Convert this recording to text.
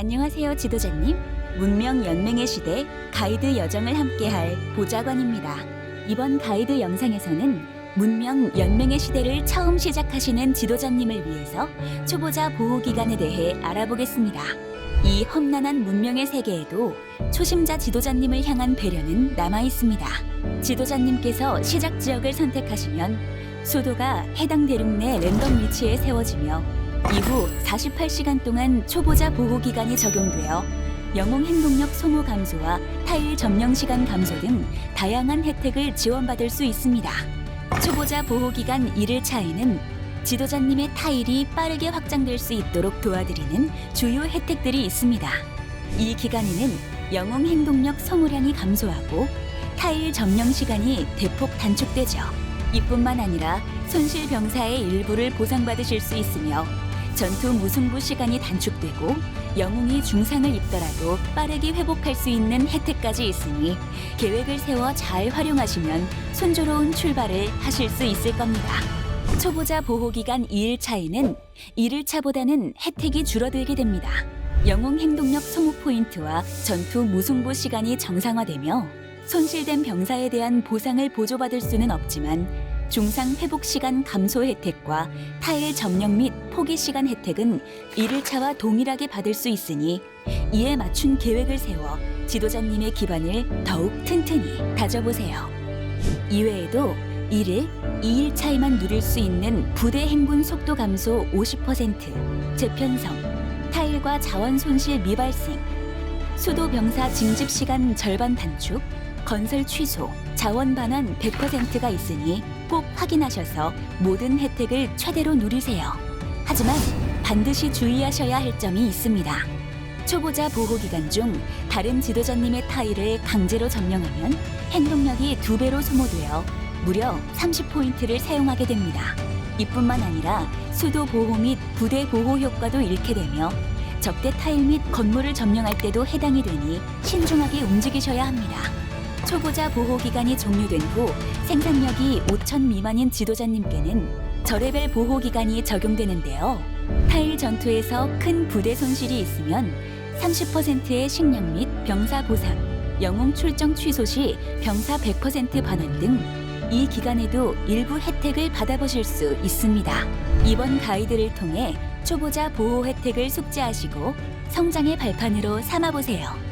안녕하세요, 지도자님. 문명 연맹의 시대 가이드 여정을 함께할 보좌관입니다. 이번 가이드 영상에서는 문명 연맹의 시대를 처음 시작하시는 지도자님을 위해서 초보자 보호 기간에 대해 알아보겠습니다. 이 험난한 문명의 세계에도 초심자 지도자님을 향한 배려는 남아 있습니다. 지도자님께서 시작 지역을 선택하시면 수도가 해당 대륙 내 랜덤 위치에 세워지며 이후 48시간 동안 초보자 보호 기간이 적용되어 영웅 행동력 소모 감소와 타일 점령 시간 감소 등 다양한 혜택을 지원받을 수 있습니다. 초보자 보호 기간 1일차에는 지도자님의 타일이 빠르게 확장될 수 있도록 도와드리는 주요 혜택들이 있습니다. 이 기간에는 영웅 행동력 소모량이 감소하고 타일 점령 시간이 대폭 단축되죠. 이뿐만 아니라 손실 병사의 일부를 보상받으실 수 있으며 전투 무승부 시간이 단축되고 영웅이 중상을 입더라도 빠르게 회복할 수 있는 혜택까지 있으니 계획을 세워 잘 활용하시면 순조로운 출발을 하실 수 있을 겁니다. 초보자 보호 기간 2일차에는 1일차보다는 혜택이 줄어들게 됩니다. 영웅 행동력 소모 포인트와 전투 무승부 시간이 정상화되며 손실된 병사에 대한 보상을 보조받을 수는 없지만 중상 회복 시간 감소 혜택과 타일 점령 및 포기 시간 혜택은 1일차와 동일하게 받을 수 있으니 이에 맞춘 계획을 세워 지도자님의 기반을 더욱 튼튼히 다져보세요. 이외에도 1일, 2일 차이만 누릴 수 있는 부대 행군 속도 감소 50%, 재편성, 타일과 자원 손실 미발생, 수도 병사 징집 시간 절반 단축, 건설 취소, 자원 반환 100%가 있으니 꼭 확인하셔서 모든 혜택을 최대로 누리세요. 하지만 반드시 주의하셔야 할 점이 있습니다. 초보자 보호 기간 중 다른 지도자님의 타일을 강제로 점령하면 행동력이 두 배로 소모되어 무려 30포인트를 사용하게 됩니다. 이뿐만 아니라 수도 보호 및 부대 보호 효과도 잃게 되며 적대 타일 및 건물을 점령할 때도 해당이 되니 신중하게 움직이셔야 합니다. 초보자 보호 기간이 종료된 후 생산력이 5천 미만인 지도자님께는 저레벨 보호 기간이 적용되는데요. 타일 전투에서 큰 부대 손실이 있으면 30%의 식량 및 병사 보상, 영웅 출정 취소 시 병사 100% 반환 등 이 기간에도 일부 혜택을 받아보실 수 있습니다. 이번 가이드를 통해 초보자 보호 혜택을 숙지하시고 성장의 발판으로 삼아보세요.